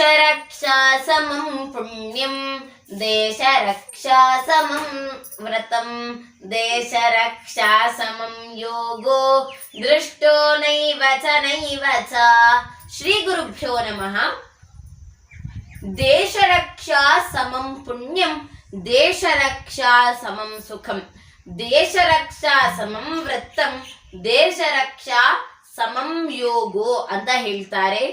ದೇಶರಕ್ಷಾ ಸಮಂ ಪುಣ್ಯಂ ದೇಶರಕ್ಷಾ ಸಮಂ ವ್ರತಂ ದೇಶರಕ್ಷಾ ಸಮಂ ಯೋಗೋ ದೃಷ್ಟೋ ನೈವ ಚ ನೈವ ಚ ಶ್ರೀ ಗುರುಭ್ಯೋ ನಮಃ ದೇಶರಕ್ಷಾ ಸಮಂ ಪುಣ್ಯಂ ದೇಶರಕ್ಷಾ ಸಮಂ ಸುಖಂ ದೇಶರಕ್ಷಾ ಸಮಂ ವೃತ್ತಂ ದೇಶರಕ್ಷಾ ಸಮಂ ಯೋಗೋ ಅಂತ ಹೇಳ್ತಾರೆ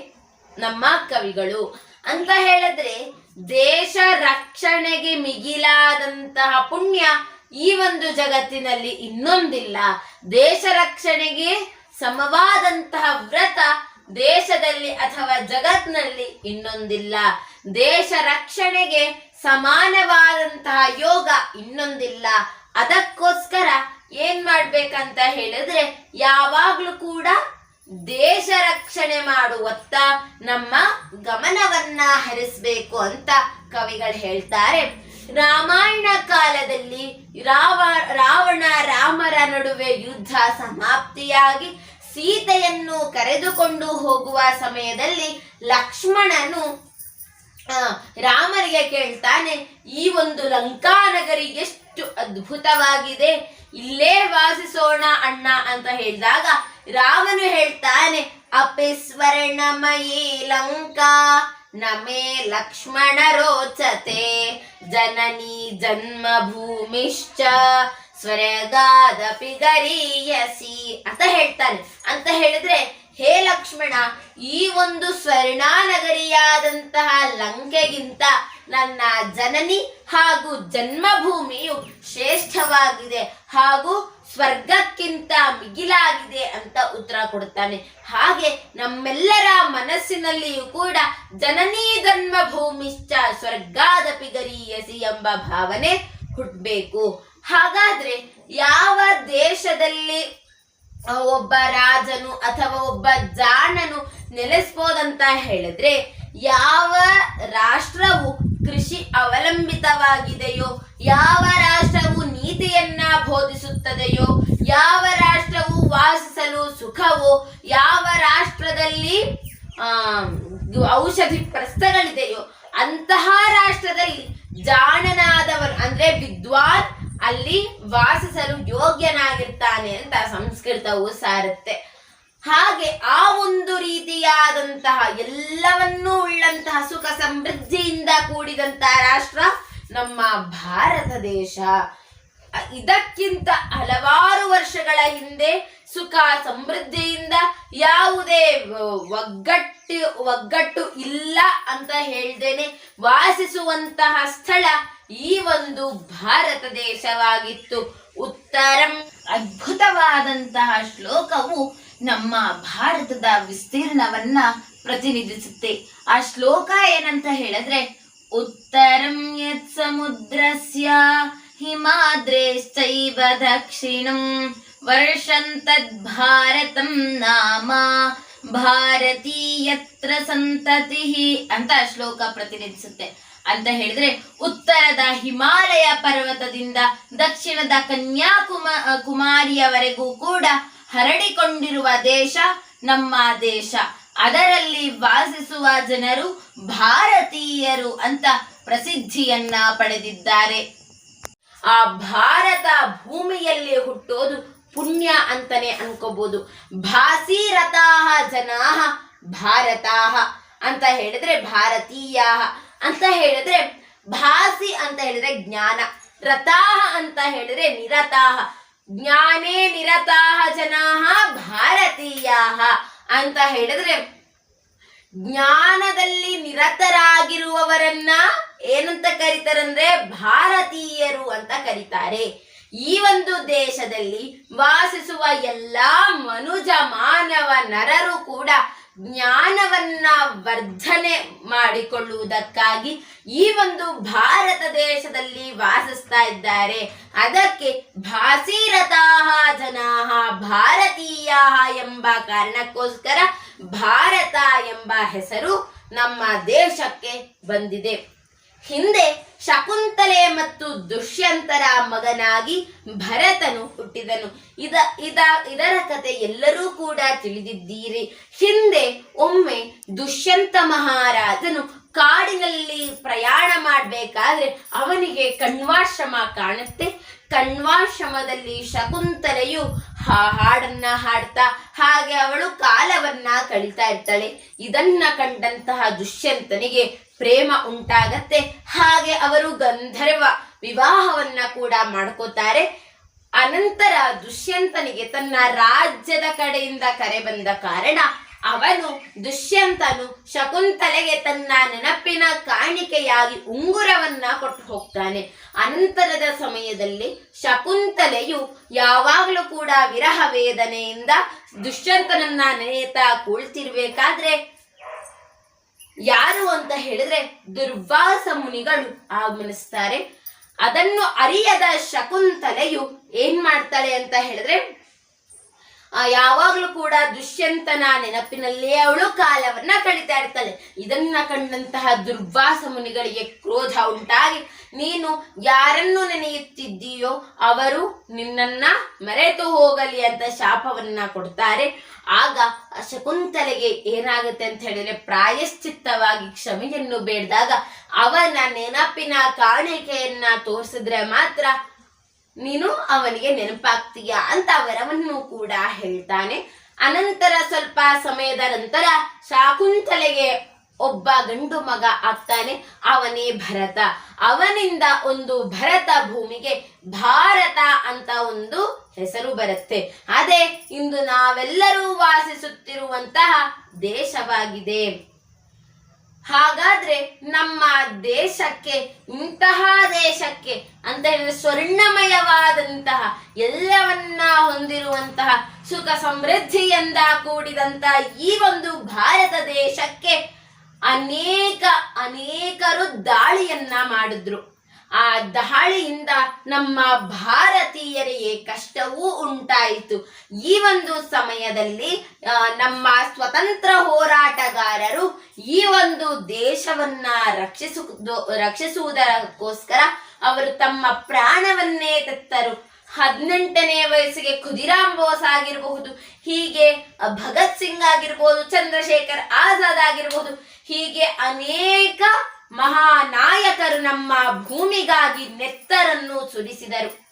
ನಮ್ಮ ಕವಿಗಳು ಅಂತ ಹೇಳಿದ್ರೆ ದೇಶ ರಕ್ಷಣೆಗೆ ಮಿಗಿಲಾದಂತಹ ಪುಣ್ಯ ಈ ಒಂದು ಜಗತ್ತಿನಲ್ಲಿ ಇನ್ನೊಂದಿಲ್ಲ. ದೇಶ ರಕ್ಷಣೆಗೆ ಸಮವಾದಂತಹ ವ್ರತ ದೇಶದಲ್ಲಿ ಅಥವಾ ಜಗತ್ನಲ್ಲಿ ಇನ್ನೊಂದಿಲ್ಲ. ದೇಶ ರಕ್ಷಣೆಗೆ ಸಮಾನವಾದಂತಹ ಯೋಗ ಇನ್ನೊಂದಿಲ್ಲ. ಅದಕ್ಕೋಸ್ಕರ ಏನ್ ಮಾಡ್ಬೇಕಂತ ಹೇಳಿದ್ರೆ ಯಾವಾಗ್ಲೂ ಕೂಡ ದೇಶ ರಕ್ಷಣೆ ಮಾಡುವತ್ತ ನಮ್ಮ ಗಮನವನ್ನ ಹರಿಸ್ಬೇಕು ಅಂತ ಕವಿಗಳು ಹೇಳ್ತಾರೆ. ರಾಮಾಯಣ ಕಾಲದಲ್ಲಿ ರಾವ, ರಾವಣ, ರಾಮರ ನಡುವೆ ಯುದ್ಧ ಸಮಾಪ್ತಿಯಾಗಿ ಸೀತೆಯನ್ನು ಕರೆದುಕೊಂಡು ಹೋಗುವ ಸಮಯದಲ್ಲಿ ಲಕ್ಷ್ಮಣನು ರಾಮರಿಗೆ ಕೇಳ್ತಾನೆ, ಈ ಒಂದು ಲಂಕಾನಗರಿ ಎಷ್ಟು ಅದ್ಭುತವಾಗಿದೆ. ಇಲ್ಲೇ ವಾಸಿಸೋಣ ಅಣ್ಣ ಅಂತ ಹೇಳಿದಾಗ ರಾಮನು ಹೇಳ್ತಾನೆ ಅಪಿ ಸ್ವರ್ಣಮಯಿ ಲಂಕಾ, ನಮೇ ಲಕ್ಷ್ಮಣ ರೋಚತೆ, ಜನನಿ ಜನ್ಮ ಭೂಮಿಶ್ಚ ಸ್ವರ್ಗಾದಪಿ ಗರೀಯಸಿ ಅಂತ ಹೇಳ್ತಾನೆ. ಅಂತ ಹೇಳಿದ್ರೆ ಹೇ ಲಕ್ಷ್ಮಣ, ಈ ಒಂದು ಸ್ವರ್ಣಾನಗರಿಯಾದಂತಹ ಲಂಕೆಗಿಂತ ನನ್ನ ಜನನಿ ಹಾಗೂ ಜನ್ಮಭೂಮಿಯು ಶ್ರೇಷ್ಠವಾಗಿದೆ ಹಾಗೂ ಸ್ವರ್ಗಕ್ಕಿಂತ ಮಿಗಿಲಾಗಿದೆ ಅಂತ ಉತ್ತರ ಕೊಡ್ತಾನೆ ಹಾಗೆ ನಮ್ಮೆಲ್ಲರ ಮನಸ್ಸಿನಲ್ಲಿಯೂ ಕೂಡ ಜನನೀ ಜನ್ಮಭೂಮಿಶ್ಚ ಸ್ವರ್ಗಾದ ಗರೀಯಸಿ ಎಂಬ ಭಾವನೆ ಹುಟ್ಟಬೇಕು ಹಾಗಾದ್ರೆ ಯಾವ ದೇಶದಲ್ಲಿ ಒಬ್ಬ ರಾಜನು ಅಥವಾ ಒಬ್ಬ ಜಾಣನು ನೆಲೆಸ್ಬೋದಂತ ಹೇಳಿದ್ರೆ ಯಾವ ರಾಷ್ಟ್ರವು ಕೃಷಿ ಅವಲಂಬಿತವಾಗಿದೆಯೋ, ಯಾವ ರಾಷ್ಟ್ರವು ನೀತಿಯನ್ನ ಬೋಧಿಸುತ್ತದೆಯೋ, ಯಾವ ರಾಷ್ಟ್ರವು ವಾಸಿಸಲು ಸುಖವೋ, ಯಾವ ರಾಷ್ಟ್ರದಲ್ಲಿ ಔಷಧಿ ಪ್ರಸ್ಥಗಳಿದೆಯೋ ಅಂತಹ ರಾಷ್ಟ್ರದಲ್ಲಿ ಜಾಣನಾದವನು ಅಂದ್ರೆ ವಿದ್ವಾನ್ ಅಲ್ಲಿ ವಾಸಿಸಲು ಯೋಗ್ಯನಾಗಿರ್ತಾನೆ ಅಂತ ಸಂಸ್ಕೃತವು ಸಾರುತ್ತೆ. ಹಾಗೆ ಆ ಒಂದು ರೀತಿಯಾದಂತಹ ಎಲ್ಲವನ್ನೂ ಉಳ್ಳಂತಹ ಸುಖ ಸಮೃದ್ಧಿಯಿಂದ ಕೂಡಿದಂತಹ ರಾಷ್ಟ್ರ ನಮ್ಮ ಭಾರತ ದೇಶ. ಇದಕ್ಕಿಂತ ಹಲವಾರು ವರ್ಷಗಳ ಹಿಂದೆ ಸುಖ ಸಮೃದ್ಧಿಯಿಂದ ಯಾವುದೇ ಒಗ್ಗಟ್ಟು ಒಗ್ಗಟ್ಟು ಇಲ್ಲ ಅಂತ ಹೇಳ್ದೇನೆ ವಾಸಿಸುವಂತಹ ಸ್ಥಳ ಈ ಒಂದು ಭಾರತ ದೇಶವಾಗಿತ್ತು. ಉತ್ತರಂ ಅದ್ಭುತವಾದಂತಹ ಶ್ಲೋಕವು ನಮ್ಮ ಭಾರತದ ವಿಸ್ತೀರ್ಣವನ್ನ ಪ್ರತಿನಿಧಿಸುತ್ತೆ. ಆ ಶ್ಲೋಕ ಏನಂತ ಹೇಳಿದ್ರೆ, ಉತ್ತರಂ ಯತ್ ಸಮುದ್ರಸ್ಯ ಹಿಮಾದ್ರೇಶ್ಚೈವ ದಕ್ಷಿಣಂ ವರ್ಷಂತದ್ ಭಾರತಂ ನಾಮ ಭಾರತೀಯತ್ರ ಸಂತತಿ ಅಂತ ಶ್ಲೋಕ ಪ್ರತಿನಿಧಿಸುತ್ತೆ. ಅಂತ ಹೇಳಿದ್ರೆ, ಉತ್ತರದ ಹಿಮಾಲಯ ಪರ್ವತದಿಂದ ದಕ್ಷಿಣದ ಕನ್ಯಾಕುಮ ಕುಮಾರಿಯವರೆಗೂ ಕೂಡ ಹರಡಿಕೊಂಡಿರುವ ದೇಶ ನಮ್ಮ ದೇಶ. ಅದರಲ್ಲಿ ವಾಸಿಸುವ ಜನರು ಭಾರತೀಯರು ಅಂತ ಪ್ರಸಿದ್ಧಿಯನ್ನ ಪಡೆದಿದ್ದಾರೆ. ಆ ಭಾರತ ಭೂಮಿಯಲ್ಲಿ ಹುಟ್ಟೋದು ಪುಣ್ಯ ಅಂತಾನೆ ಅನ್ಕೋಬಹುದು ಭಾಸೀರತಾಹ ಜನಾ ಭಾರತಾಹ ಅಂತ ಹೇಳಿದ್ರೆ ಭಾರತೀಯ ಅಂತ ಹೇಳಿದ್ರೆ ಭಾಸಿ ಅಂತ ಹೇಳಿದ್ರೆ ಜ್ಞಾನ ರತಾಹ ಅಂತ ಹೇಳಿದ್ರೆ ನಿರತಾಹ. ಜ್ಞಾನೇ ನಿರತಾಹ ಜನಾಹ ಭಾರತೀಯ ಅಂತ ಹೇಳಿದ್ರೆ ಜ್ಞಾನದಲ್ಲಿ ನಿರತರಾಗಿರುವವರನ್ನ ಏನಂತ ಕರೀತಾರಂದ್ರೆ ಭಾರತೀಯರು ಅಂತ ಕರೀತಾರೆ. ಈ ಒಂದು ದೇಶದಲ್ಲಿ ವಾಸಿಸುವ ಎಲ್ಲಾ ಮನುಜ ಮಾನವ ನರರು ಕೂಡ ಜ್ಞಾನವನ್ನ ವರ್ಧನೆ ಮಾಡಿಕೊಳ್ಳುವುದಕ್ಕಾಗಿ ಈ ಒಂದು ಭಾರತ ದೇಶದಲ್ಲಿ ವಾಸಿಸ್ತಾ ಇದ್ದಾರೆ. ಅದಕ್ಕೆ ಭಾಸಿರತಾ ಜನಾ ಭಾರತೀಯ ಎಂಬ ಕಾರಣಕ್ಕೋಸ್ಕರ ಭಾರತ ಎಂಬ ಹೆಸರು ನಮ್ಮ ದೇಶಕ್ಕೆ ಬಂದಿದೆ. ಹಿಂದೆ ಶಕುಂತಲೆ ಮತ್ತು ದುಷ್ಯಂತರ ಮಗನಾಗಿ ಭರತನು ಹುಟ್ಟಿದನು. ಇದ ಇದ, ಇದರ ಕತೆ ಎಲ್ಲರೂ ಕೂಡ ತಿಳಿದಿದ್ದೀರಿ. ಹಿಂದೆ ಒಮ್ಮೆ ದುಷ್ಯಂತ ಮಹಾರಾಜನು ಕಾಡಿನಲ್ಲಿ ಪ್ರಯಾಣ ಮಾಡಬೇಕಾದ್ರೆ ಅವನಿಗೆ ಕಣ್ವಾಶ್ರಮ ಕಾಣುತ್ತೆ. ಕಣ್ವಾಶ್ರಮದಲ್ಲಿ ಶಕುಂತಲೆಯು ಹಾಡನ್ನ ಹಾಡ್ತಾ, ಹಾಗೆ ಅವಳು ಕಾಲವನ್ನ ಕಳೀತಾ ಇರ್ತಾಳೆ. ಇದನ್ನ ಕಂಡಂತಹ ದುಷ್ಯಂತನಿಗೆ ಪ್ರೇಮ ಉಂಟಾಗತ್ತೆ. ಹಾಗೆ ಅವರು ಗಂಧರ್ವ ವಿವಾಹವನ್ನ ಕೂಡ ಮಾಡ್ಕೋತಾರೆ. ಅನಂತರ ದುಷ್ಯಂತನಿಗೆ ತನ್ನ ರಾಜ್ಯದ ಕಡೆಯಿಂದ ಕರೆ ಬಂದ ಕಾರಣ ಅವನು ದುಷ್ಯಂತನು ಶಕುಂತಲೆಗೆ ತನ್ನ ನೆನಪಿನ ಕಾಣಿಕೆಯಾಗಿ ಉಂಗುರವನ್ನ ಕೊಟ್ಟು ಹೋಗ್ತಾನೆ. ಅನಂತರದ ಸಮಯದಲ್ಲಿ ಶಕುಂತಲೆಯು ಯಾವಾಗಲೂ ಕೂಡ ವಿರಹ ವೇದನೆಯಿಂದ ದುಷ್ಯಂತನನ್ನ ನೆನೆಯುತ್ತಾ ಕುಳಿತಿರ್ಬೇಕಾದ್ರೆ ಯಾರು ಅಂತ ಹೇಳಿದ್ರೆ ದುರ್ವಾಸ ಮುನಿಗಳು ಆಗಮನಿಸ್ತಾರೆ ಅದನ್ನು ಅರಿಯದ ಶಕುಂತಲೆಯು ಏನ್ ಮಾಡ್ತಾಳೆ ಅಂತ ಹೇಳಿದ್ರೆ ಯಾವಾಗ್ಲೂ ಕೂಡ ದುಷ್ಯಂತನ ನೆನಪಿನಲ್ಲೇ ಅವಳು ಕಾಲವನ್ನ ಕಳಿತಾ ಇರ್ತಾಳೆ. ಇದನ್ನ ಕಂಡಂತಹ ದುರ್ವಾಸ ಮುನಿಗಳಿಗೆ ಕ್ರೋಧ ಉಂಟಾಗಿ, ನೀನು ಯಾರನ್ನು ನೆನೆಯುತ್ತಿದ್ದೀಯೋ ಅವರು ನಿನ್ನನ್ನ ಮರೆತು ಹೋಗಲಿ ಅಂತ ಶಾಪವನ್ನ ಕೊಡ್ತಾರೆ. ಆಗ ಆ ಶಕುಂತಲೆಗೆ ಏನಾಗುತ್ತೆ ಅಂತ ಹೇಳಿದ್ರೆ ಪ್ರಾಯಶ್ಚಿತ್ತವಾಗಿ ಕ್ಷಮೆಯನ್ನು ಬೇಡಿದಾಗ ಅವನ ನೆನಪಿನ ಕಾಣಿಕೆಯನ್ನ ತೋರಿಸಿದ್ರೆ ಮಾತ್ರ ನೀನು ಅವನಿಗೆ ನೆನಪಾಗ್ತೀಯ ಅಂತ ವರವನ್ನು ಕೂಡ ಹೇಳ್ತಾನೆ. ಅನಂತರ ಸ್ವಲ್ಪ ಸಮಯದ ನಂತರ ಶಾಕುಂತಲೆಗೆ ಒಬ್ಬ ಗಂಡು ಮಗ ಆಗ್ತಾನೆ, ಅವನೇ ಭರತ. ಅವನಿಂದ ಒಂದು ಭರತ ಭೂಮಿಗೆ ಭಾರತ ಅಂತ ಒಂದು ಹೆಸರು ಬರುತ್ತೆ. ಅದೇ ಇಂದು ನಾವೆಲ್ಲರೂ ವಾಸಿಸುತ್ತಿರುವಂತಹ ದೇಶವಾಗಿದೆ. ಹಾಗಾದ್ರೆ ನಮ್ಮ ದೇಶಕ್ಕೆ, ಇಂತಹ ದೇಶಕ್ಕೆ ಅಂತ ಹೇಳಿದ್ರೆ ಸ್ವರ್ಣಮಯವಾದಂತಹ, ಎಲ್ಲವನ್ನ ಹೊಂದಿರುವಂತಹ ಸುಖ ಸಮೃದ್ಧಿಯಿಂದ ಕೂಡಿದಂತಹ ಈ ಒಂದು ಭಾರತ ದೇಶಕ್ಕೆ ಅನೇಕ, ಅನೇಕರು ದಾಳಿಯನ್ನ ಮಾಡಿದ್ರು. ಆ ದಾಳಿಯಿಂದ ನಮ್ಮ ಭಾರತೀಯರಿಗೆ ಕಷ್ಟವೂ ಉಂಟಾಯಿತು. ಈ ಒಂದು ಸಮಯದಲ್ಲಿ ನಮ್ಮ ಸ್ವತಂತ್ರ ಹೋರಾಟಗಾರರು ಈ ಒಂದು ದೇಶವನ್ನ ರಕ್ಷಿಸು ರಕ್ಷಿಸುವುದಕ್ಕೋಸ್ಕರ ಅವರು ತಮ್ಮ ಪ್ರಾಣವನ್ನೇ ತತ್ತರು. ಹದಿನೆಂಟನೇ ವಯಸ್ಸಿಗೆ ಖುದಿರಾಮ್ ಬೋಸ್ ಆಗಿರಬಹುದು, ಹೀಗೆ ಭಗತ್ ಸಿಂಗ್ ಆಗಿರ್ಬೋದು, ಚಂದ್ರಶೇಖರ್ ಆಜಾದ್ ಆಗಿರಬಹುದು ಹೀಗೆ ಅನೇಕ ಮಹಾನಾಯಕರು ನಮ್ಮ ಭೂಮಿಗಾಗಿ ನೆತ್ತರನ್ನು ಸುರಿಸಿದರು.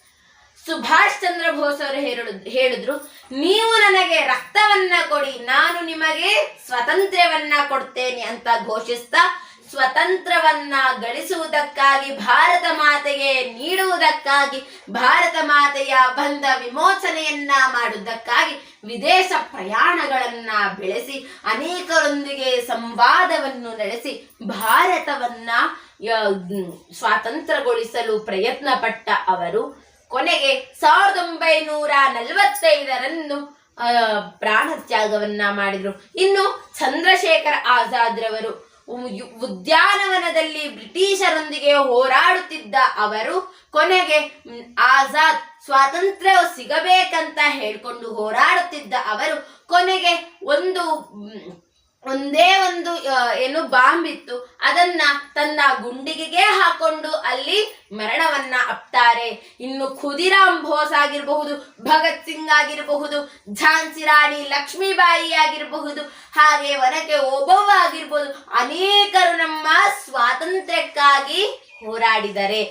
ಸುಭಾಷ್ ಚಂದ್ರ ಬೋಸ್ ಅವರು ಹೇಳುದು ಹೇಳಿದ್ರು, ನೀವು ನನಗೆ ರಕ್ತವನ್ನ ಕೊಡಿ, ನಾನು ನಿಮಗೆ ಸ್ವಾತಂತ್ರ್ಯವನ್ನ ಕೊಡ್ತೇನೆ ಅಂತ ಘೋಷಿಸ್ತಾ ಸ್ವತಂತ್ರವನ್ನ ಗಳಿಸುವುದಕ್ಕಾಗಿ, ಭಾರತ ಮಾತೆಗೆ ನೀಡುವುದಕ್ಕಾಗಿ, ಭಾರತ ಮಾತೆಯ ಬಂಧ ವಿಮೋಚನೆಯನ್ನ ಮಾಡುವುದಕ್ಕಾಗಿ ವಿದೇಶ ಪ್ರಯಾಣಗಳನ್ನ ಬೆಳೆಸಿ, ಅನೇಕರೊಂದಿಗೆ ಸಂವಾದವನ್ನು ನಡೆಸಿ, ಭಾರತವನ್ನ ಸ್ವಾತಂತ್ರ್ಯಗೊಳಿಸಲು ಪ್ರಯತ್ನ ಪಟ್ಟ ಅವರು ಕೊನೆಗೆ ಸಾವಿರದ ಒಂಬೈನೂರ ನಲವತ್ತೈದರಂದು ಪ್ರಾಣ ತ್ಯಾಗವನ್ನ ಮಾಡಿದ್ರು. ಇನ್ನು ಚಂದ್ರಶೇಖರ್ ಆಜಾದ್ ರವರು ಉ- ಯು- ಉದ್ಯಾನವನದಲ್ಲಿ ಬ್ರಿಟಿಷರೊಂದಿಗೆ ಹೋರಾಡುತ್ತಿದ್ದ ಅವರು ಕೊನೆಗೆ ಆಜಾದ್ ಸ್ವಾತಂತ್ರ್ಯ ಸಿಗಬೇಕಂತ ಹೇಳ್ಕೊಂಡು ಹೋರಾಡುತ್ತಿದ್ದ ಅವರು ಕೊನೆಗೆ ಒಂದು ಒಂದೇ ಒಂದು ಏನು ಬಾಂಬ್ ಇತ್ತು ಅದನ್ನ ತನ್ನ ಗುಂಡಿಗೆಗೆ ಹಾಕೊಂಡು ಅಲ್ಲಿ ಮರಣವನ್ನ ಅಪ್ತಾರೆ. ಇನ್ನು ಖುದಿರಾಮ್ ಬೋಸ್ ಆಗಿರಬಹುದು, ಭಗತ್ ಸಿಂಗ್ ಆಗಿರಬಹುದು, ಝಾನ್ಸಿ ರಾಣಿ ಲಕ್ಷ್ಮೀಬಾಯಿ ಆಗಿರಬಹುದು, ಹಾಗೆ ಒನಕೆ ಓಬವ್ವ ಆಗಿರ್ಬಹುದು ಅನೇಕರು ನಮ್ಮ ಸ್ವಾತಂತ್ರ್ಯಕ್ಕಾಗಿ ಹೋರಾಡಿದರೆ.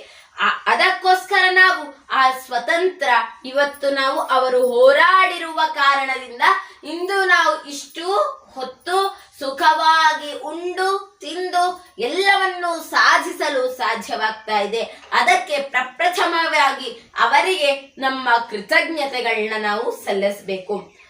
ಅದಕ್ಕೋಸ್ಕರ ನಾವು ಆ ಸ್ವತಂತ್ರ, ಇವತ್ತು ನಾವು ಅವರು ಹೋರಾಡಿರುವ ಕಾರಣದಿಂದ ಇಂದು ನಾವು ಇಷ್ಟು ಹೊತ್ತು ಸುಖವಾಗಿ ಉಂಡು, ತಿಂದು ಎಲ್ಲವನ್ನು ಸಾಧಿಸಲು ಸಾಧ್ಯವಾಗ್ತಾ ಇದೆ. ಅದಕ್ಕೆ ಪ್ರಪ್ರಥಮವಾಗಿ ಅವರಿಗೆ ನಮ್ಮ ಕೃತಜ್ಞತೆಗಳನ್ನ ನಾವು ಸಲ್ಲಿಸಬೇಕು.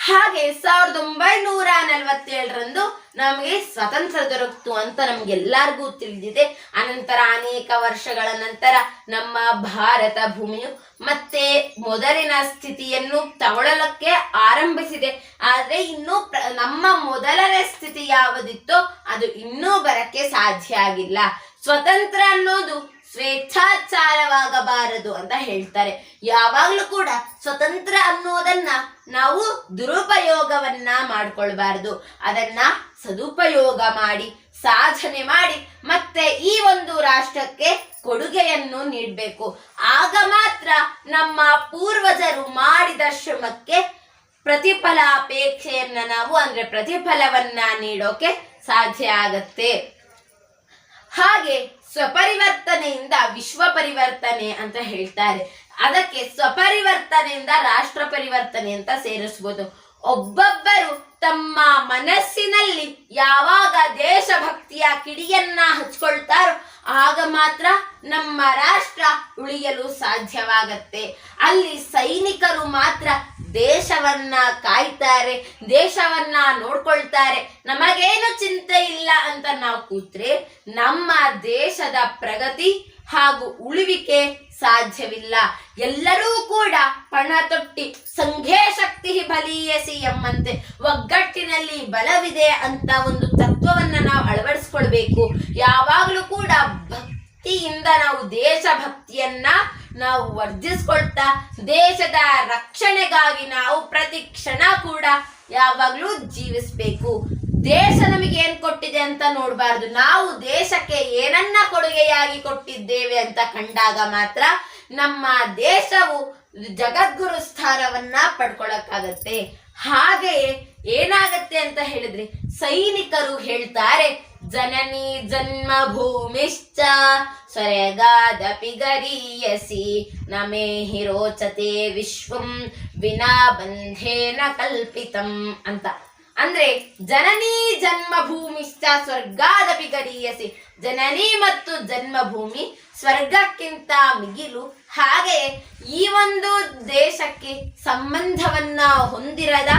ಹಾಗೆ ಸಾವಿರದ ಒಂಬೈನೂರ ನಲವತ್ತೇಳರಂದು ನಮಗೆ ಸ್ವತಂತ್ರ ದೊರಕಿತು ಅಂತ ನಮ್ಗೆಲ್ಲರಿಗೂ ತಿಳಿದಿದೆ. ಅನಂತರ ಅನೇಕ ವರ್ಷಗಳ ನಂತರ ನಮ್ಮ ಭಾರತ ಭೂಮಿಯು ಮತ್ತೆ ಮೊದಲಿನ ಸ್ಥಿತಿಯನ್ನು ತಗೊಳ್ಳಲಕ್ಕೆ ಆರಂಭಿಸಿದೆ. ಆದರೆ ಇನ್ನೂ ನಮ್ಮ ಮೊದಲನೇ ಸ್ಥಿತಿ ಯಾವುದಿತ್ತೋ ಅದು ಇನ್ನೂ ಬರಕ್ಕೆ ಸಾಧ್ಯ ಆಗಿಲ್ಲ. ಸ್ವತಂತ್ರ ಅನ್ನೋದು ಸ್ವೇಚ್ಛಾಚಾರವಾಗಬಾರದು ಅಂತ ಹೇಳ್ತಾರೆ. ಯಾವಾಗ್ಲೂ ಕೂಡ ಸ್ವತಂತ್ರ ಅನ್ನೋದನ್ನ ನಾವು ದುರುಪಯೋಗವನ್ನ ಮಾಡ್ಕೊಳ್ಬಾರದು. ಅದನ್ನ ಸದುಪಯೋಗ ಮಾಡಿ, ಸಾಧನೆ ಮಾಡಿ, ಮತ್ತೆ ಈ ಒಂದು ರಾಷ್ಟ್ರಕ್ಕೆ ಕೊಡುಗೆಯನ್ನು ನೀಡಬೇಕು. ಆಗ ಮಾತ್ರ ನಮ್ಮ ಪೂರ್ವಜರು ಮಾಡಿದ ಶ್ರಮಕ್ಕೆ ಪ್ರತಿಫಲ ಅಪೇಕ್ಷೆಯನ್ನ ನಾವು ಅಂದ್ರೆ ಪ್ರತಿಫಲವನ್ನ ನೀಡೋಕೆ ಸಾಧ್ಯ ಆಗತ್ತೆ. ಹಾಗೆ ಸ್ವಪರಿವರ್ತನೆಯಿಂದ, ವಿಶ್ವ ಪರಿವರ್ತನೆ ಅಂತ ಹೇಳ್ತಾರೆ. ಅದಕ್ಕೆ ಸ್ವಪರಿವರ್ತನೆಯಿಂದ ರಾಷ್ಟ್ರ ಪರಿವರ್ತನೆ ಅಂತ ಸೇರಿಸ್ಬೋದು. ಒಬ್ಬೊಬ್ಬರು ತಮ್ಮ ಮನಸ್ಸಿನಲ್ಲಿ ಯಾವಾಗ ದೇಶಭಕ್ತಿಯ ಕಿಡಿಯನ್ನ ಹಚ್ಕೊಳ್ತಾರೋ ಆಗ ಮಾತ್ರ ನಮ್ಮ ರಾಷ್ಟ್ರ ಉಳಿಯಲು ಸಾಧ್ಯವಾಗತ್ತೆ. ಅಲ್ಲಿ ಸೈನಿಕರು ಮಾತ್ರ ದೇಶವನ್ನ ಕಾಯ್ತಾರೆ, ದೇಶವನ್ನ ನೋಡ್ಕೊಳ್ತಾರೆ. ನಮಗೇನು ಚಿಂತೆ ಇಲ್ಲ ಅಂತ ನಾವು ಕೂತ್ರೆ ನಮ್ಮ ದೇಶದ ಪ್ರಗತಿ ಹಾಗೂ ಉಳಿವಿಕೆ ಸಾಧ್ಯವಿಲ್ಲ. ಎಲ್ಲರೂ ಕೂಡ ಪಣ ತೊಟ್ಟಿ ಸಂಘೇ ಶಕ್ತಿ ಬಲೀಯಸಿ ಎಂಬಂತೆ ಒಗ್ಗಟ್ಟಿನಲ್ಲಿ ಬಲವಿದೆ ಅಂತ ಒಂದು ತತ್ವವನ್ನ ನಾವು ಅಳವಡಿಸ್ಕೊಳ್ಬೇಕು. ಯಾವಾಗಲೂ ಕೂಡ ಭಕ್ತಿಯಿಂದ ನಾವು ದೇಶಭಕ್ತಿಯನ್ನ ನಾವು ವರ್ಧಿಸ್ಕೊಳ್ತಾ ದೇಶದ ರಕ್ಷಣೆಗಾಗಿ ನಾವು ಪ್ರತಿ ಕ್ಷಣ ಕೂಡ ಯಾವಾಗಲೂ ಜೀವಿಸ್ಬೇಕು. ದೇಶ ನಮಗೆ ಏನ್ ಕೊಟ್ಟಿದೆ ಅಂತ ನೋಡಬಾರ್ದು. ನಾವು ದೇಶಕ್ಕೆ ಏನನ್ನ ಕೊಡುಗೆಯಾಗಿ ಕೊಟ್ಟಿದ್ದೇವೆ ಅಂತ ಕಂಡಾಗ ಮಾತ್ರ ನಮ್ಮ ದೇಶವು ಜಗದ್ಗುರು ಸ್ಥಾನವನ್ನ ಪಡ್ಕೊಳಕ್ಕಾಗತ್ತೆ. ಹಾಗೆಯೇ ಏನಾಗತ್ತೆ ಅಂತ ಹೇಳಿದ್ರೆ ಸೈನಿಕರು ಹೇಳ್ತಾರೆ, ಜನನಿ ಜನ್ಮ ಭೂಮಿಶ್ಚ ಸ್ವರ್ಗಾದ ಪಿಗರಿಯಸಿ ನಮೇ ಹಿರೋಚತೆ ವಿಶ್ವಂ, ವಿನಾ ಬಂಧೇನ ಕಲ್ಪಿತಂ ಅಂತ. ಅಂದ್ರೆ ಜನನಿ ಜನ್ಮಭೂಮಿಶ್ಚ ಸ್ವರ್ಗಾದಪಿ ಗರೀಯಸಿ ಜನನಿ ಮತ್ತು ಜನ್ಮಭೂಮಿ ಸ್ವರ್ಗಕ್ಕಿಂತ ಮಿಗಿಲು. ಹಾಗೆ ಈ ಒಂದು ದೇಶಕ್ಕೆ ಸಂಬಂಧವನ್ನ ಹೊಂದಿರದ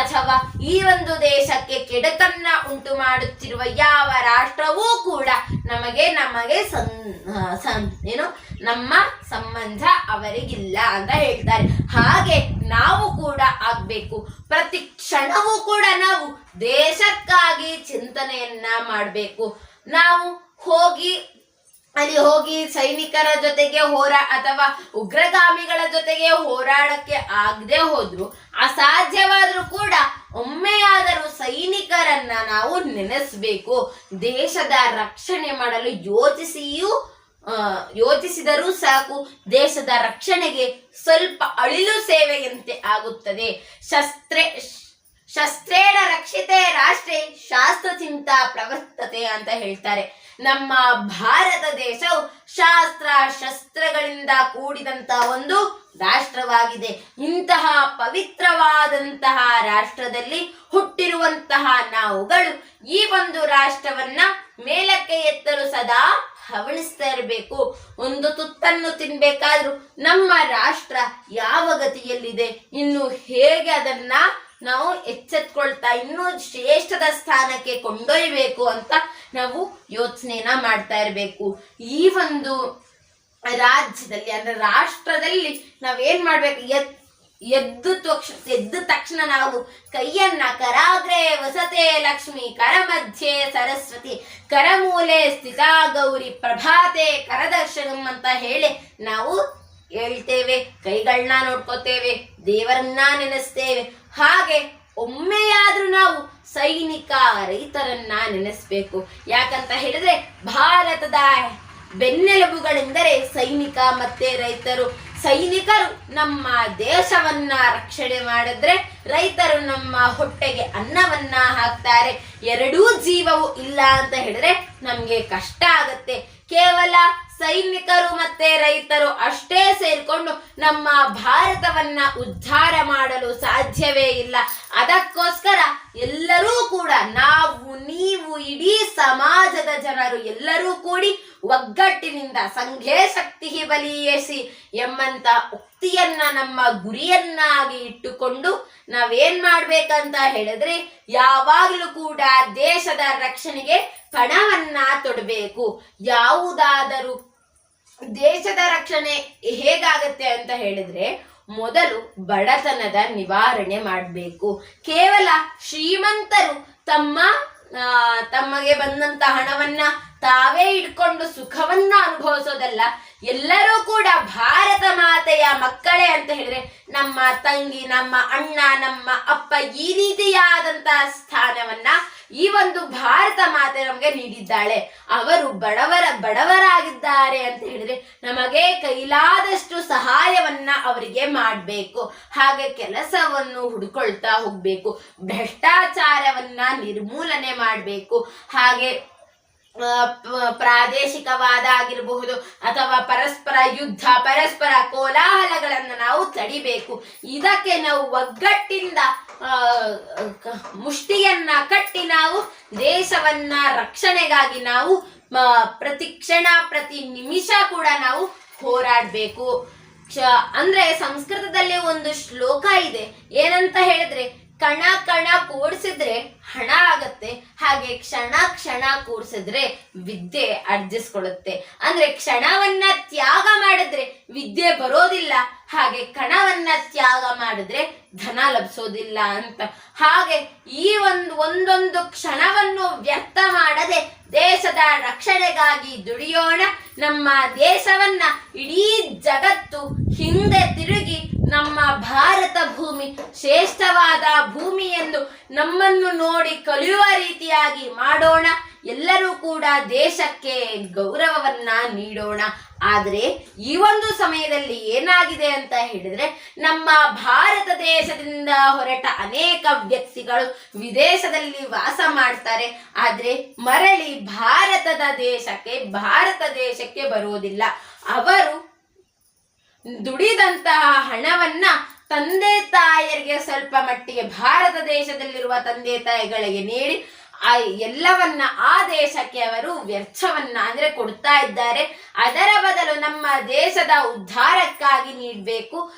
ಅಥವಾ ಈ ಒಂದು ದೇಶಕ್ಕೆ ಕೆಡತನ್ನ ಉಂಟು ಮಾಡುತ್ತಿರುವ ಯಾವ ರಾಷ್ಟ್ರವೂ ಕೂಡ ನಮಗೆ ನಮಗೆ ಸನ್, ಏನು ನಮ್ಮ ಸಂಬಂಧ ಅವರಿಗಿಲ್ಲ ಅಂತ ಹೇಳ್ತಾರೆ. ಹಾಗೆ ನಾವು ಕೂಡ ಆಗ್ಬೇಕು. ಪ್ರತಿ ಕ್ಷಣವೂ ಕೂಡ ನಾವು ದೇಶಕ್ಕಾಗಿ ಚಿಂತನೆಯನ್ನ ಮಾಡಬೇಕು. ನಾವು ಹೋಗಿ, ಅಲ್ಲಿ ಹೋಗಿ ಸೈನಿಕರ ಜೊತೆಗೆ ಹೋರಾ, ಅಥವಾ ಉಗ್ರಗಾಮಿಗಳ ಜೊತೆಗೆ ಹೋರಾಡಕ್ಕೆ ಆಗದೆ ಹೋದ್ರು, ಅಸಾಧ್ಯವಾದ್ರೂ ಕೂಡ ಒಮ್ಮೆಯಾದರೂ ಸೈನಿಕರನ್ನ ನಾವು ನೆನೆಸ್ಬೇಕು. ದೇಶದ ರಕ್ಷಣೆ ಮಾಡಲು ಯೋಚಿಸಿಯೂ ಯೋಚಿಸಿದರೂ ಸಾಕು, ದೇಶದ ರಕ್ಷಣೆಗೆ ಸ್ವಲ್ಪ ಅಳಿಲು ಸೇವೆಯಂತೆ ಆಗುತ್ತದೆ. ಶಸ್ತ್ರ ಶಸ್ತ್ರೇಣ ರಕ್ಷಿತೆ, ರಾಷ್ಟ್ರೇ ಶಾಸ್ತ್ರ ಚಿಂತ ಪ್ರವರ್ತತೆ ಅಂತ ಹೇಳ್ತಾರೆ. ನಮ್ಮ ಭಾರತ ದೇಶವು ಶಾಸ್ತ್ರ, ಶಸ್ತ್ರಗಳಿಂದ ಕೂಡಿದಂತ ಒಂದು ರಾಷ್ಟ್ರವಾಗಿದೆ. ಇಂತಹ ಪವಿತ್ರವಾದಂತಹ ರಾಷ್ಟ್ರದಲ್ಲಿ ಹುಟ್ಟಿರುವಂತಹ ನಾವುಗಳು ಈ ಒಂದು ರಾಷ್ಟ್ರವನ್ನ ಮೇಲಕ್ಕೆ ಎತ್ತಲು ಸದಾ ಹವಣಿಸ್ತಾ ಇರಬೇಕು. ಒಂದು ತುತ್ತನ್ನು ತಿನ್ಬೇಕಾದ್ರೂ ನಮ್ಮ ರಾಷ್ಟ್ರ ಯಾವ ಗತಿಯಲ್ಲಿದೆ, ಇನ್ನು ಹೇಗೆ ಅದನ್ನ ನಾವು ಎಚ್ಚೆತ್ಕೊಳ್ತಾ, ಇನ್ನೂ ಶ್ರೇಷ್ಠದ ಸ್ಥಾನಕ್ಕೆ ಕೊಂಡೊಯ್ಯಬೇಕು ಅಂತ ನಾವು ಯೋಚನೆನ ಮಾಡ್ತಾ ಇರಬೇಕು. ಈ ಒಂದು ರಾಜ್ಯದಲ್ಲಿ ಅಂದ್ರೆ ರಾಷ್ಟ್ರದಲ್ಲಿ ನಾವೇನ್ ಮಾಡ್ಬೇಕು? ಎದ್ ಎದ್ದು ತಕ್ಷ, ಎದ್ದ ತಕ್ಷಣ ನಾವು ಕೈಯನ್ನ ಕರಾಗ್ರೆ ವಸತೆ ಲಕ್ಷ್ಮಿ ಕರ ಮಧ್ಯೆ ಸರಸ್ವತಿ, ಕರಮೂಲೆ ಸ್ಥಿತ ಗೌರಿ ಪ್ರಭಾತೆ ಕರದರ್ಶನಂ ಅಂತ ಹೇಳಿ ನಾವು ಹೇಳ್ತೇವೆ ಕೈಗಳನ್ನ ನೋಡ್ಕೋತೇವೆ, ದೇವರನ್ನ ನೆನೆಸ್ತೇವೆ. ಹಾಗೆ ಒಮ್ಮೆಯಾದ್ರೂ ನಾವು ಸೈನಿಕ ರೈತರನ್ನ ನೆನೆಸ್ಬೇಕು. ಯಾಕಂತ ಹೇಳಿದ್ರೆ ಭಾರತದ ಬೆನ್ನೆಲುಬುಗಳೆಂದರೆ ಸೈನಿಕ ಮತ್ತೆ ರೈತರು. ಸೈನಿಕರು ನಮ್ಮ ದೇಶವನ್ನ ರಕ್ಷಣೆ ಮಾಡಿದ್ರೆ ರೈತರು ನಮ್ಮ ಹೊಟ್ಟೆಗೆ ಅನ್ನವನ್ನ ಹಾಕ್ತಾರೆ. ಎರಡೂ ಜೀವವು ಇಲ್ಲ ಅಂತ ಹೇಳಿದ್ರೆ ನಮ್ಗೆ ಕಷ್ಟ ಆಗತ್ತೆ. ಕೇವಲ ಸೈನಿಕರು ಮತ್ತೆ ರೈತರು ಅಷ್ಟೇ ಸೇರ್ಕೊಂಡು ನಮ್ಮ ಭಾರತವನ್ನ ಉದ್ಧಾರ ಮಾಡಲು ಸಾಧ್ಯವೇ ಇಲ್ಲ. ಅದಕ್ಕೋಸ್ಕರ ಎಲ್ಲರೂ ಕೂಡ ನಾವು, ನೀವು ಇಡೀ ಸಮಾಜದ ಜನರು ಎಲ್ಲರೂ ಕೂಡಿ ಒಗ್ಗಟ್ಟಿನಿಂದ ಸಂಘೇ ಶಕ್ತಿ ಬಲಿಯೇಸಿ ಎಂಬಂತ ಉಕ್ತಿಯನ್ನ ನಮ್ಮ ಗುರಿಯನ್ನಾಗಿ ಇಟ್ಟುಕೊಂಡು ನಾವೇನ್ ಮಾಡ್ಬೇಕಂತ ಹೇಳಿದ್ರೆ ಯಾವಾಗಲೂ ಕೂಡ ದೇಶದ ರಕ್ಷಣೆಗೆ ಪಣವನ್ನ ತೊಡಬೇಕು. ಯಾವುದಾದರೂ ದೇಶದ ರಕ್ಷಣೆ ಹೇಗಾಗತ್ತೆ ಅಂತ ಹೇಳಿದ್ರೆ ಮೊದಲು ಬಡತನದ ನಿವಾರಣೆ ಮಾಡಬೇಕು. ಕೇವಲ ಶ್ರೀಮಂತರು ತಮ್ಮ ತಮಗೆ ಬಂದಂತ ಹಣವನ್ನ ತಾವೇ ಇಟ್ಕೊಂಡು ಸುಖವನ್ನ ಅನುಭವಿಸೋದಲ್ಲ, ಎಲ್ಲರೂ ಕೂಡ ಭಾರತ ಮಾತೆಯ ಮಕ್ಕಳೇ ಅಂತ ಹೇಳಿದ್ರೆ ನಮ್ಮ ತಂಗಿ, ನಮ್ಮ ಅಣ್ಣ, ನಮ್ಮ ಅಪ್ಪ ಈ ರೀತಿಯಾದಂತಹ ಸ್ಥಾನವನ್ನ ಈ ಒಂದು ಭಾರತ ಮಾತೆ ನಮಗೆ ನೀಡಿದ್ದಾಳೆ. ಅವರು ಬಡವರ ಬಡವರಾಗಿದ್ದಾರೆ ಅಂತ ಹೇಳಿದ್ರೆ ನಮಗೆ ಕೈಲಾದಷ್ಟು ಸಹಾಯವನ್ನ ಅವರಿಗೆ ಮಾಡಬೇಕು. ಹಾಗೆ ಕೆಲಸವನ್ನು ಹುಡುಕೊಳ್ತಾ ಹೋಗ್ಬೇಕು. ಭ್ರಷ್ಟಾಚಾರವನ್ನ ನಿರ್ಮೂಲನೆ ಮಾಡಬೇಕು. ಹಾಗೆ ಪ್ರಾದೇಶಿಕವಾದ ಆಗಿರಬಹುದು ಅಥವಾ ಪರಸ್ಪರ ಯುದ್ಧ, ಪರಸ್ಪರ ಕೋಲಾಹಲಗಳನ್ನು ನಾವು ತಡಿಬೇಕು. ಇದಕ್ಕೆ ನಾವು ಒಗ್ಗಟ್ಟಿಂದ ಮುಷ್ಟಿಯನ್ನ ಕಟ್ಟಿ ನಾವು ದೇಶವನ್ನ ರಕ್ಷಣೆಗಾಗಿ ನಾವು ಪ್ರತಿ ಕ್ಷಣ, ಪ್ರತಿ ನಿಮಿಷ ಕೂಡ ನಾವು ಹೋರಾಡಬೇಕು. ಅಂದ್ರೆ ಸಂಸ್ಕೃತದಲ್ಲಿ ಒಂದು ಶ್ಲೋಕ ಇದೆ. ಏನಂತ ಹೇಳಿದ್ರೆ ಕಣ ಕಣ ಕೂಡಿಸಿದ್ರೆ ಹಣ ಆಗತ್ತೆ. ಹಾಗೆ ಕ್ಷಣ ಕ್ಷಣ ಕೂಡಿಸಿದ್ರೆ ವಿದ್ಯೆ ಅರ್ಜಿಸ್ಕೊಳ್ಳುತ್ತೆ. ಅಂದ್ರೆ ಕ್ಷಣವನ್ನ ತ್ಯಾಗ ಮಾಡಿದ್ರೆ ವಿದ್ಯೆ ಬರೋದಿಲ್ಲ. ಹಾಗೆ ಕಣವನ್ನ ತ್ಯಾಗ ಮಾಡಿದ್ರೆ ಧನ ಲಭಿಸೋದಿಲ್ಲ ಅಂತ. ಹಾಗೆ ಈ ಒಂದು ಒಂದೊಂದು ಕ್ಷಣವನ್ನು ವ್ಯರ್ಥ ಮಾಡದೆ ದೇಶದ ರಕ್ಷಣೆಗಾಗಿ ದುಡಿಯೋಣ. ನಮ್ಮ ದೇಶವನ್ನ ಇಡೀ ಜಗತ್ತು ಹಿಂದೆ ತಿರುಗಿ ನಮ್ಮ ಭಾರತ ಭೂಮಿ ಶ್ರೇಷ್ಠವಾದ ಭೂಮಿ ಎಂದು ನಮ್ಮನ್ನು ನೋಡಿ ಕಲಿಯುವ ರೀತಿಯಾಗಿ ಮಾಡೋಣ. ಎಲ್ಲರೂ ಕೂಡ ದೇಶಕ್ಕೆ ಗೌರವವನ್ನ ನೀಡೋಣ. ಆದರೆ ಈ ಒಂದು ಸಮಯದಲ್ಲಿ ಏನಾಗಿದೆ ಅಂತ ಹೇಳಿದ್ರೆ ನಮ್ಮ ಭಾರತ ದೇಶದಿಂದ ಹೊರಟ ಅನೇಕ ವ್ಯಕ್ತಿಗಳು ವಿದೇಶದಲ್ಲಿ ವಾಸ ಮಾಡ್ತಾರೆ. ಆದರೆ ಮರಳಿ ಭಾರತದ ದೇಶಕ್ಕೆ, ಭಾರತ ದೇಶಕ್ಕೆ ಬರುವುದಿಲ್ಲ. ಅವರು ದುಡಿದಂತಹ ಹಣವನ್ನ ತಂದೆ ತಾಯರಿಗೆ ಸ್ವಲ್ಪ ಮಟ್ಟಿಗೆ ಭಾರತ ದೇಶದಲ್ಲಿರುವ ತಂದೆ ತಾಯಿಗಳಿಗೆ ನೀಡಿ ಆ ಎಲ್ಲವನ್ನ ಆ ದೇಶಕ್ಕೆ ಅವರು ವ್ಯರ್ಥವನ್ನ ಅಂದ್ರೆ ಕೊಡ್ತಾ ಇದ್ದಾರೆ. ಅದರ ಬದಲು ನಮ್ಮ ದೇಶದ ಉದ್ಧಾರಕ್ಕಾಗಿ ನೀಡಬೇಕು.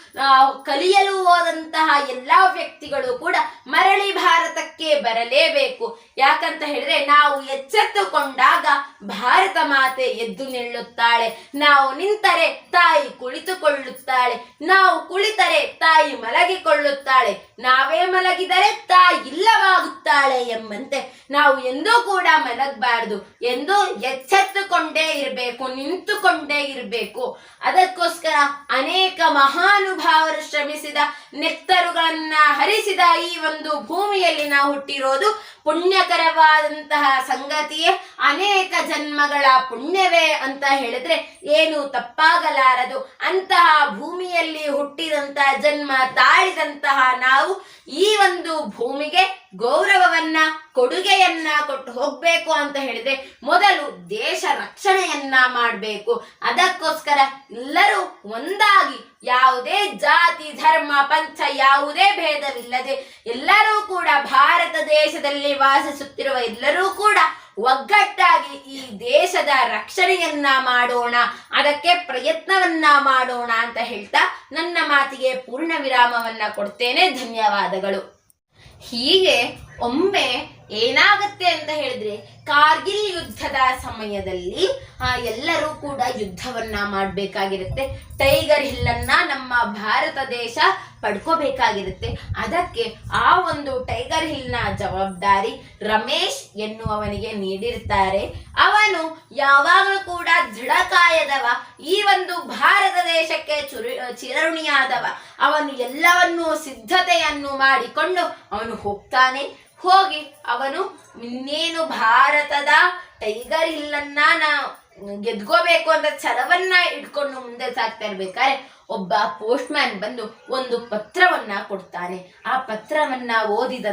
ಕಲಿಯಲು ಹೋದಂತಹ ಎಲ್ಲಾ ವ್ಯಕ್ತಿಗಳು ಕೂಡ ಮರಳಿ ಭಾರತಕ್ಕೆ ಬರಲೇಬೇಕು. ಯಾಕಂತ ಹೇಳಿದ್ರೆ ನಾವು ಎಚ್ಚೆತ್ತುಕೊಂಡಾಗ ಭಾರತ ಮಾತೆ ಎದ್ದು ನಿಲ್ಲುತ್ತಾಳೆ. ನಾವು ನಿಂತರೆ ತಾಯಿ ಕುಳಿತುಕೊಳ್ಳುತ್ತಾಳೆ. ನಾವು ಕುಳಿತರೆ ತಾಯಿ ಮಲಗಿಕೊಳ್ಳುತ್ತಾಳೆ. ನಾವೇ ಮಲಗಿದರೆ ತಾಯಿ ಇಲ್ಲವಾಗುತ್ತಾಳೆ ಎಂಬಂತೆ ನಾವು ಎಂದೂ ಕೂಡ ಮಲಗಬಾರ್ದು. ಎಂದೂ ಎಚ್ಚೆತ್ತುಕೊಂಡೇ ಇರಬೇಕು, ನಿಂತುಕೊಂಡೇ ಇರಬೇಕು. ಅದಕ್ಕೋಸ್ಕರ ಅನೇಕ ಮಹಾನುಭಾವರು ಶ್ರಮಿಸಿದ, ನೆತ್ತರುಗಳನ್ನ ಹರಿಸಿದ ಈ ಒಂದು ಭೂಮಿಯಲ್ಲಿ ನಾವು ಹುಟ್ಟಿರೋದು ಪುಣ್ಯಕರವಾದಂತಹ ಸಂಗತಿಯೇ. ಅನೇಕ ಜನ್ಮಗಳ ಪುಣ್ಯವೇ ಅಂತ ಹೇಳಿದ್ರೆ ಏನು ತಪ್ಪಾಗಲಾರದು. ಅಂತಹ ಭೂಮಿಯಲ್ಲಿ ಹುಟ್ಟಿದಂತಹ ಜನ್ಮ ತಾಳಿದಂತಹ ನಾವು ಈ ಒಂದು ಭೂಮಿಗೆ ಗೌರವವನ್ನ ಕೊಡುಗೆಯನ್ನ ಕೊಟ್ಟು ಹೋಗ್ಬೇಕು ಅಂತ ಹೇಳಿದ್ರೆ ಮೊದಲು ದೇಶ ರಕ್ಷಣೆಯನ್ನ ಮಾಡಬೇಕು. ಅದಕ್ಕೋಸ್ಕರ ಎಲ್ಲರೂ ಒಂದಾಗಿ ಯಾವುದೇ ಜಾತಿ, ಧರ್ಮ, ಪಂಥ ಯಾವುದೇ ಭೇದವಿಲ್ಲದೆ ಎಲ್ಲರೂ ಕೂಡ ಭಾರತ ದೇಶದಲ್ಲಿ ವಾಸಿಸುತ್ತಿರುವ ಎಲ್ಲರೂ ಕೂಡ ಒಗ್ಗಟ್ಟಾಗಿ ಈ ದೇಶದ ರಕ್ಷಣೆಯನ್ನ ಮಾಡೋಣ, ಅದಕ್ಕೆ ಪ್ರಯತ್ನವನ್ನ ಮಾಡೋಣ ಅಂತ ಹೇಳ್ತಾ ನನ್ನ ಮಾತಿಗೆ ಪೂರ್ಣ ವಿರಾಮವನ್ನ ಕೊಡ್ತೇನೆ. ಧನ್ಯವಾದಗಳು. ಹೀಗೆ ಒಮ್ಮೆ ಏನಾಗತ್ತೆ ಅಂತ ಹೇಳಿದ್ರೆ ಕಾರ್ಗಿಲ್ ಯುದ್ಧದ ಸಮಯದಲ್ಲಿ ಆ, ಎಲ್ಲರೂ ಕೂಡ ಯುದ್ಧವನ್ನ ಮಾಡಬೇಕಾಗಿರುತ್ತೆ. ಟೈಗರ್ ಹಿಲ್ ಅನ್ನ ನಮ್ಮ ಭಾರತ ದೇಶ ಪಡ್ಕೋಬೇಕಾಗಿರುತ್ತೆ. ಅದಕ್ಕೆ ಆ ಒಂದು ಟೈಗರ್ ಹಿಲ್ನ ಜವಾಬ್ದಾರಿ ರಮೇಶ್ ಎನ್ನುವವನಿಗೆ ನೀಡಿರ್ತಾರೆ. ಅವನು ಯಾವಾಗಲೂ ಕೂಡ ದೃಢಕಾಯದವ. ಈ ಒಂದು ಭಾರತ ದೇಶಕ್ಕೆ ಚುರು ಚಿರಋಣಿಯಾದವ. ಅವನು ಎಲ್ಲವನ್ನೂ ಸಿದ್ಧತೆಯನ್ನು ಮಾಡಿಕೊಂಡು ಅವನು ಹೋಗ್ತಾನೆ. ಹೋಗಿ ಅವನು ಇನ್ನೇನು ಭಾರತದ ಟೈಗರ್ ಹಿಲ್ಲನ್ನ ನಾ ಗೆದ್ಕೋಬೇಕು ಅಂತ ಛಲವನ್ನ ಇಟ್ಕೊಂಡು ಮುಂದೆ ಸಾಕ್ತಾ ಇರ್ಬೇಕಾದ್ರೆ ಒಬ್ಬ ಪೋಸ್ಟ್ ಮ್ಯಾನ್ ಬಂದು ಒಂದು ಪತ್ರವನ್ನ ಕೊಡ್ತಾನೆ. ಆ ಪತ್ರವನ್ನ ಓದಿದ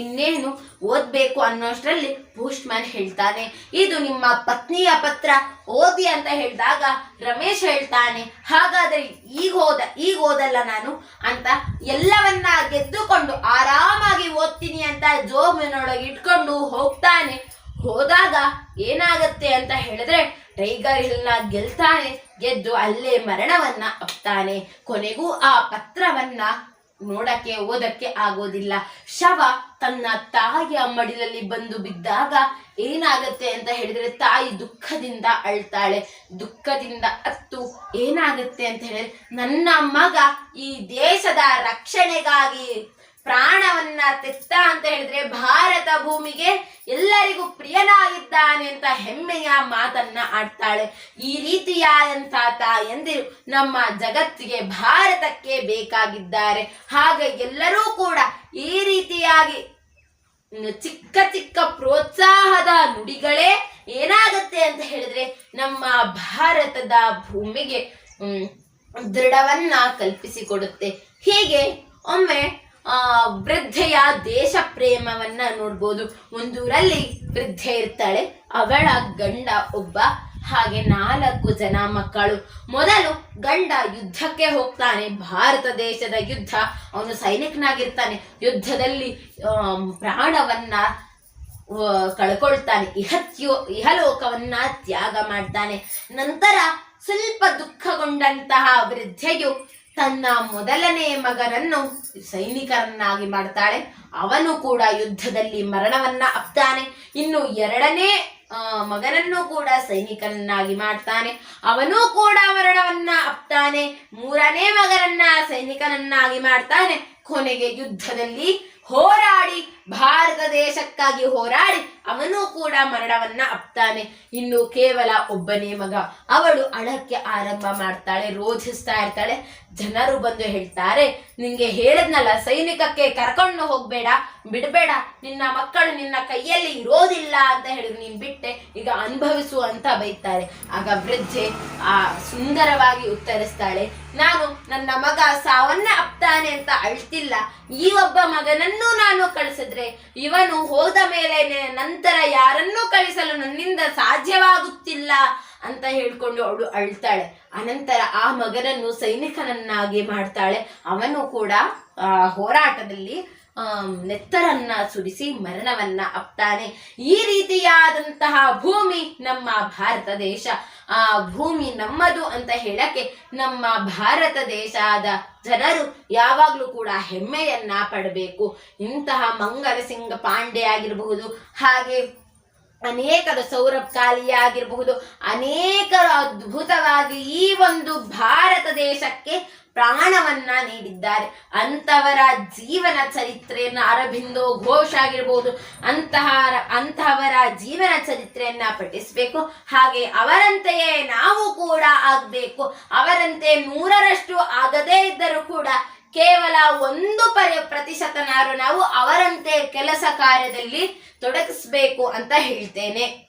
ಇನ್ನೇನು ಓದ್ಬೇಕು ಅನ್ನೋಷ್ಟರಲ್ಲಿ ಪೋಸ್ಟ್ ಮ್ಯಾನ್ ಹೇಳ್ತಾನೆ. ಇದು ನಿಮ್ಮ ಪತ್ನಿಯ ಪತ್ರ, ಓದಿ ಅಂತ ಹೇಳಿದಾಗ ರಮೇಶ್ ಹೇಳ್ತಾನೆ, ಹಾಗಾದ್ರೆ ಈಗ ಓದ, ಈಗ ಓದಲ್ಲ ನಾನು ಅಂತ ಎಲ್ಲವನ್ನ ಗೆದ್ದುಕೊಂಡು ಆರಾಮಾಗಿ ಓದ್ತೀನಿ ಅಂತ ಜೋಮಿನೊಳಗೆ ಇಟ್ಕೊಂಡು ಹೋಗ್ತಾನೆ. ಹೋದಾಗ ಏನಾಗತ್ತೆ ಅಂತ ಹೇಳಿದ್ರೆ, ಟೈಗರ್ ಹಿಲ್ನ ಗೆಲ್ತಾನೆ. ಗೆದ್ದು ಅಲ್ಲೇ ಮರಣವನ್ನ ಅಪ್ತಾನೆ. ಕೊನೆಗೂ ಆ ಪತ್ರವನ್ನ ನೋಡಕ್ಕೆ, ಓದಕ್ಕೆ ಆಗೋದಿಲ್ಲ. ಶವ ತನ್ನ ತಾಯಿಯ ಮಡಿಲಲ್ಲಿ ಬಂದು ಬಿದ್ದಾಗ ಏನಾಗತ್ತೆ ಅಂತ ಹೇಳಿದ್ರೆ ತಾಯಿ ದುಃಖದಿಂದ ಅಳ್ತಾಳೆ. ದುಃಖದಿಂದ ಅತ್ತು, ಏನಾಗತ್ತೆ ಅಂತ ಹೇಳಿದ್ರೆ, ನನ್ನ ಮಗ ಈ ದೇಶದ ರಕ್ಷಣೆಗಾಗಿ ಪ್ರಾಣವನ್ನ ತೆತ್ತ ಅಂತ ಹೇಳಿದ್ರೆ ಭಾರತ ಭೂಮಿಗೆ ಎಲ್ಲರಿಗೂ ಪ್ರಿಯನಾಗಿದ್ದಾನೆ ಅಂತ ಹೆಮ್ಮೆಯ ಮಾತನ್ನ ಆಡ್ತಾಳೆ. ಈ ರೀತಿಯಾದಂತಹ ತಾಯಂದಿರು ನಮ್ಮ ಜಗತ್ತಿಗೆ ಭಾರತಕ್ಕೆ ಬೇಕಾಗಿದ್ದಾರೆ. ಹಾಗೆ ಎಲ್ಲರೂ ಕೂಡ ಈ ರೀತಿಯಾಗಿ ಚಿಕ್ಕ ಚಿಕ್ಕ ಪ್ರೋತ್ಸಾಹದ ನುಡಿಗಳೇ ಏನಾಗುತ್ತೆ ಅಂತ ಹೇಳಿದ್ರೆ ನಮ್ಮ ಭಾರತದ ಭೂಮಿಗೆ ದೃಢವನ್ನ ಕಲ್ಪಿಸಿಕೊಡುತ್ತೆ. ಹೀಗೆ ಒಮ್ಮೆ ವೃದ್ಧೆಯ ದೇಶ ಪ್ರೇಮವನ್ನ ನೋಡ್ಬೋದು. ಒಂದೂರಲ್ಲಿ ವೃದ್ಧೆ ಇರ್ತಾಳೆ ಅವಳ ಗಂಡ ಒಬ್ಬ ಹಾಗೆ ನಾಲ್ಕು ಜನ ಮಕ್ಕಳು. ಮೊದಲು ಗಂಡ ಯುದ್ಧಕ್ಕೆ ಹೋಗ್ತಾನೆ ಭಾರತ ದೇಶದ ಯುದ್ಧ. ಅವನು ಸೈನಿಕನಾಗಿರ್ತಾನೆ ಯುದ್ಧದಲ್ಲಿ ಪ್ರಾಣವನ್ನ ಆ, ಕಳ್ಕೊಳ್ತಾನೆ ಇಹತ್ಯೋ ಇಹಲೋಕವನ್ನ ತ್ಯಾಗ ಮಾಡ್ತಾನೆ. ನಂತರ ಸ್ವಲ್ಪ ದುಃಖಗೊಂಡಂತಹ ವೃದ್ಧೆಯು ತನ್ನ ಮೊದಲನೇ ಮಗನನ್ನು ಸೈನಿಕರನ್ನಾಗಿ ಮಾಡ್ತಾಳೆ. ಅವನು ಕೂಡ ಯುದ್ಧದಲ್ಲಿ ಮರಣವನ್ನ ಅಪ್ತಾನೆ. ಇನ್ನು ಎರಡನೇ ಮಗನನ್ನು ಕೂಡ ಸೈನಿಕನನ್ನಾಗಿ ಮಾಡ್ತಾನೆ. ಅವನು ಕೂಡ ಮರಣವನ್ನ ಅಪ್ತಾನೆ. ಮೂರನೇ ಮಗನನ್ನ ಸೈನಿಕನನ್ನಾಗಿ ಮಾಡ್ತಾನೆ. ಕೊನೆಗೆ ಯುದ್ಧದಲ್ಲಿ ಹೋರಾಡಿ ಭಾರತ ದೇಶಕ್ಕಾಗಿ ಹೋರಾಡಿ ಅವನು ಕೂಡ ಮರಣವನ್ನ ಅಪ್ತಾನೆ. ಇನ್ನು ಕೇವಲ ಒಬ್ಬನೇ ಮಗ. ಅವಳು ಅಳಕ್ಕೆ ಆರಂಭ ಮಾಡ್ತಾಳೆ, ರೋಧಿಸ್ತಾ ಇರ್ತಾಳೆ. ಜನರು ಬಂದು ಹೇಳ್ತಾರೆ, ನಿಂಗೆ ಹೇಳದ್ನಲ್ಲ, ಸೈನಿಕಕ್ಕೆ ಕರ್ಕೊಂಡು ಹೋಗ್ಬೇಡ, ಬಿಡಬೇಡ. ನಿನ್ನ ಮಕ್ಕಳು ನಿನ್ನ ಕೈಯಲ್ಲಿ ಇರೋದಿಲ್ಲ ಅಂತ ಹೇಳಿದ್ರು. ನೀನ್ ಬಿಟ್ಟೆ, ಈಗ ಅನುಭವಿಸು ಅಂತ ಬೈತಾರೆ. ಆಗ ವೃದ್ಧೆ ಆ ಸುಂದರವಾಗಿ ಉತ್ತರಿಸ್ತಾಳೆ, ನಾನು ನನ್ನ ಮಗ ಸಾವನ್ನ ಅಪ್ತಾನೆ ಅಂತ ಅಳ್ತಿಲ್ಲ. ಈ ಒಬ್ಬ ಮಗನನ್ನು ನಾನು ಕಳಿಸಿದ್ರೆ ಇವನು ಹೋದ ಮೇಲೆನೆ ನಂತರ ಯಾರನ್ನೂ ಕಳಿಸಲು ನನ್ನಿಂದ ಸಾಧ್ಯವಾಗುತ್ತಿಲ್ಲ ಅಂತ ಹೇಳ್ಕೊಂಡು ಅವಳು ಅಳ್ತಾಳೆ. ಅನಂತರ ಆ ಮಗನನ್ನು ಸೈನಿಕನನ್ನಾಗಿ ಮಾಡ್ತಾಳೆ. ಅವನು ಕೂಡ ಹೋರಾಟದಲ್ಲಿ ನೆತ್ತರನ್ನ ಸುರಿಸಿ ಮರಣವನ್ನ ಅಪ್ತಾನೆ. ಈ ರೀತಿಯಾದಂತಹ ಭೂಮಿ ನಮ್ಮ ಭಾರತ ದೇಶ. ಆ ಭೂಮಿ ನಮ್ಮದು ಅಂತ ಹೇಳಕ್ಕೆ ನಮ್ಮ ಭಾರತ ದೇಶದ ಜನರು ಯಾವಾಗಲೂ ಕೂಡ ಹೆಮ್ಮೆಯನ್ನ ಪಡಬೇಕು. ಇಂತಹ ಮಂಗಲ ಸಿಂಗ ಪಾಂಡೆ ಆಗಿರಬಹುದು, ಹಾಗೆ ಅನೇಕರು ಸೌರಭ್ ಕಾಲಿಯ ಆಗಿರಬಹುದು, ಅನೇಕರು ಅದ್ಭುತವಾಗಿ ಈ ಒಂದು ಭಾರತ ದೇಶಕ್ಕೆ ಪ್ರಾಣವನ್ನ ನೀಡಿದ್ದಾರೆ. ಅಂತವರ ಜೀವನ ಚರಿತ್ರೆಯನ್ನ ಅರಬಿಂದೋ ಘೋಷ್ ಆಗಿರ್ಬೋದು, ಅಂತಹ ಅಂತಹವರ ಜೀವನ ಚರಿತ್ರೆಯನ್ನ ಪಠಿಸಬೇಕು. ಹಾಗೆ ಅವರಂತೆಯೇ ನಾವು ಕೂಡ ಆಗ್ಬೇಕು. ಅವರಂತೆ ನೂರರಷ್ಟು ಆಗದೇ ಇದ್ದರೂ ಕೂಡ ಕೇವಲ ಒಂದು ಪರಿ ಪ್ರತಿಶತನಾರು ನಾವು ಅವರಂತೆ ಕೆಲಸ ಕಾರ್ಯದಲ್ಲಿ ತೊಡಗಿಸ್ಬೇಕು ಅಂತ ಹೇಳ್ತೇನೆ.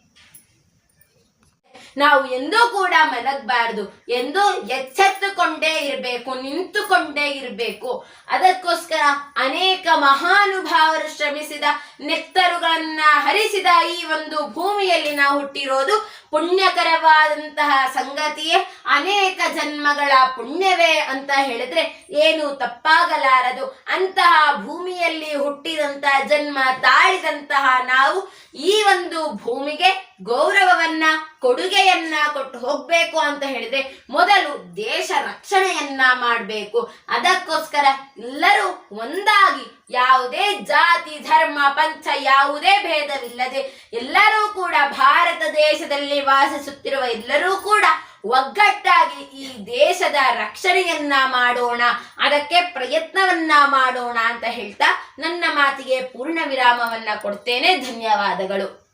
ನಾವು ಎಂದೂ ಕೂಡ ಮಲಗಬಾರ್ದು. ಎಂದೂ ಎಚ್ಚೆತ್ತುಕೊಂಡೇ ಇರಬೇಕು, ನಿಂತುಕೊಂಡೇ ಇರಬೇಕು. ಅದಕ್ಕೋಸ್ಕರ ಅನೇಕ ಮಹಾನುಭಾವರು ಶ್ರಮಿಸಿದ ನೆತ್ತರುಗಳನ್ನ ಹರಿಸಿದ ಈ ಒಂದು ಭೂಮಿಯಲ್ಲಿ ನಾವು ಹುಟ್ಟಿರೋದು ಪುಣ್ಯಕರವಾದಂತಹ ಸಂಗತಿಯೇ ಅನೇಕ ಜನ್ಮಗಳ ಪುಣ್ಯವೇ ಅಂತ ಹೇಳಿದ್ರೆ ಏನು ತಪ್ಪಾಗಲಾರದು. ಅಂತಹ ಭೂಮಿಯಲ್ಲಿ ಹುಟ್ಟಿದಂತಹ ಜನ್ಮ ತಾಳಿದಂತಹ ನಾವು ಈ ಒಂದು ಭೂಮಿಗೆ ಗೌರವವನ್ನ, ಕೊಡುಗೆಯನ್ನ ಕೊಟ್ಟು ಹೋಗ್ಬೇಕು ಅಂತ ಹೇಳಿದ್ರೆ ಮೊದಲು ದೇಶ ರಕ್ಷಣೆಯನ್ನ ಮಾಡಬೇಕು. ಅದಕ್ಕೋಸ್ಕರ ಎಲ್ಲರೂ ಒಂದಾಗಿ ಯಾವುದೇ ಜಾತಿ, ಧರ್ಮ, ಪಂಥ ಯಾವುದೇ ಭೇದವಿಲ್ಲದೆ ಎಲ್ಲರೂ ಕೂಡ ಭಾರತ ದೇಶದಲ್ಲಿ ವಾಸಿಸುತ್ತಿರುವ ಎಲ್ಲರೂ ಕೂಡ ಒಗ್ಗಟ್ಟಾಗಿ ಈ ದೇಶದ ರಕ್ಷಣೆಯನ್ನ ಮಾಡೋಣ, ಅದಕ್ಕೆ ಪ್ರಯತ್ನವನ್ನ ಮಾಡೋಣ ಅಂತ ಹೇಳ್ತಾ ನನ್ನ ಮಾತಿಗೆ ಪೂರ್ಣ ವಿರಾಮವನ್ನ ಕೊಡ್ತೇನೆ. ಧನ್ಯವಾದಗಳು.